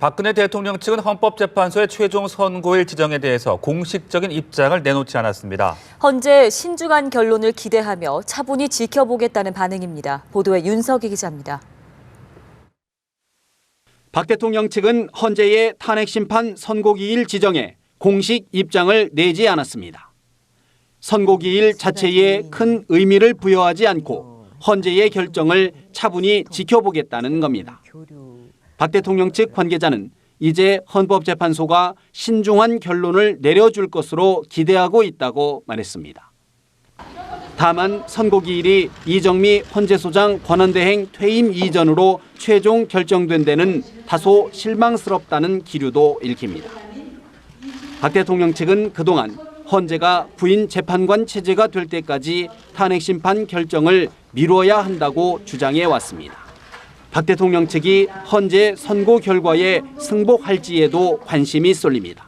박근혜 대통령 측은 헌법재판소의 최종 선고일 지정에 대해서 공식적인 입장을 내놓지 않았습니다. 헌재 신중한 결론을 기대하며 차분히 지켜보겠다는 반응입니다. 보도에 윤석희 기자입니다. 박 대통령 측은 헌재의 탄핵 심판 선고기일 지정에 공식 입장을 내지 않았습니다. 선고기일 자체에 큰 의미를 부여하지 않고 헌재의 결정을 차분히 지켜보겠다는 겁니다. 박 대통령 측 관계자는 이제 헌법재판소가 신중한 결론을 내려줄 것으로 기대하고 있다고 말했습니다. 다만 선고기일이 이정미 헌재소장 권한대행 퇴임 이전으로 최종 결정된 데는 다소 실망스럽다는 기류도 읽힙니다. 박 대통령 측은 그동안 헌재가 부인 재판관 체제가 될 때까지 탄핵 심판 결정을 미뤄야 한다고 주장해 왔습니다. 박 대통령 측이 헌재 선고 결과에 승복할지에도 관심이 쏠립니다.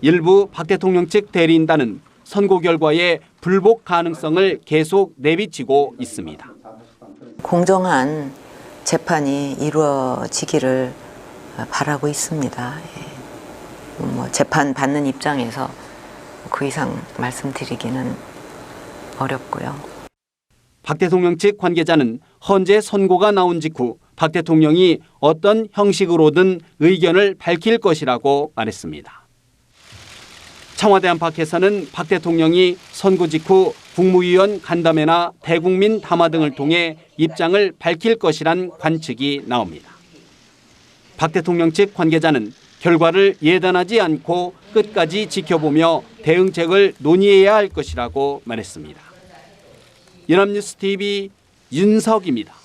일부 박 대통령 측 대리인단은 선고 결과에 불복 가능성을 계속 내비치고 있습니다. 공정한 재판이 이루어지기를 바라고 있습니다. 예. 뭐 재판 받는 입장에서 그 이상 말씀드리기는 어렵고요. 박 대통령 측 관계자는 헌재 선고가 나온 직후 박 대통령이 어떤 형식으로든 의견을 밝힐 것이라고 말했습니다. 청와대 안팎에서는 박 대통령이 선고 직후 국무위원 간담회나 대국민 담화 등을 통해 입장을 밝힐 것이란 관측이 나옵니다. 박 대통령 측 관계자는 결과를 예단하지 않고 끝까지 지켜보며 대응책을 논의해야 할 것이라고 말했습니다. 연합뉴스 TV 윤석입니다.